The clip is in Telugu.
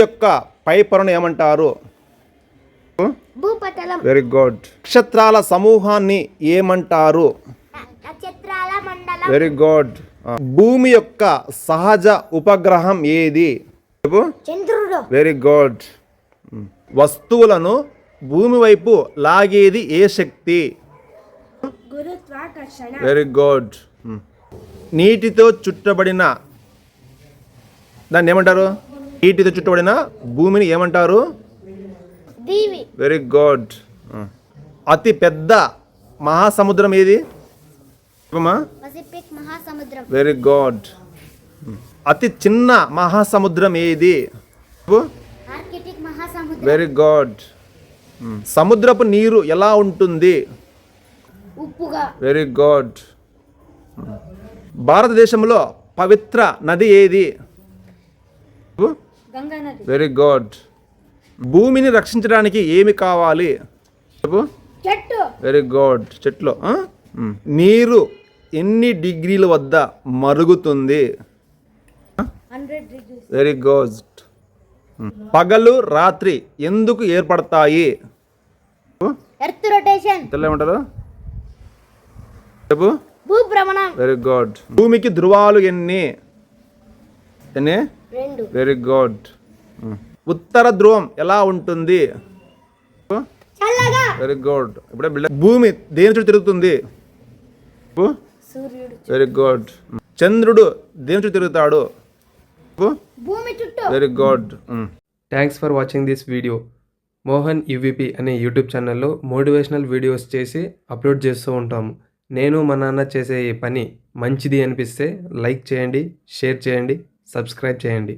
యొక్క పై పొరను ఏమంటారు? వెరీ గుడ్ నక్షత్రాల సమూహాన్ని ఏమంటారు? వెరీ గుడ్ భూమి యొక్క సహజ ఉపగ్రహం ఏది? వెరీ గుడ్ వస్తువులను భూమి వైపు లాగేది ఏ శక్తి? వెరీ గుడ్ నీటితో చుట్టబడిన దాన్ని ఏమంటారు? నీటితో చుట్టబడిన భూమిని ఏమంటారు? వెరీ గుడ్ అతి పెద్ద మహాసముద్రం ఏది? వెరీ గుడ్ అతి చిన్న మహాసముద్రం ఏది? వెరీ గుడ్ సముద్రపు నీరు ఎలా ఉంటుంది? వెరీ గుడ్ భారతదేశంలో పవిత్ర నది ఏది? వెరీ గుడ్ భూమిని రక్షించడానికి ఏమి కావాలి? చెప్పు. చెట్టు. వెరీ గుడ్ చెట్లు. నీరు ఎన్ని డిగ్రీల వద్ద మరుగుతుంది? వెరీ గుడ్ పగలు రాత్రి ఎందుకు ఏర్పడతాయి? చెప్పు. Earth rotation. తెల్ల ఏమంటారు? చెప్పు. భూభ్రమణం. వెరీ గుడ్ భూమికి ధృవాలు ఎన్ని? ఎన్ని? వెరీ గుడ్ ఉత్తర ధ్రువం ఎలా ఉంటుంది? చల్లగా. వెరీ గుడ్ ఇప్పుడే బిల్డ- భూమి దేని చుట్టూ తిరుగుతుంది? వెరీ గుడ్ చంద్రుడు దేని చుట్టూ తిరుగుతాడు? చెప్పు. భూమి చుట్టూ. Very good thanks for watching this video Mohan UVP అనే యూట్యూబ్ ఛానల్లో మోటివేషనల్ వీడియోస్ చేసి అప్లోడ్ చేస్తూ ఉంటాము నేను మా నాన్న చేసే ఈ పని మంచిది అనిపిస్తే లైక్ చేయండి షేర్ చేయండి. సబ్స్క్రైబ్ చేయండి.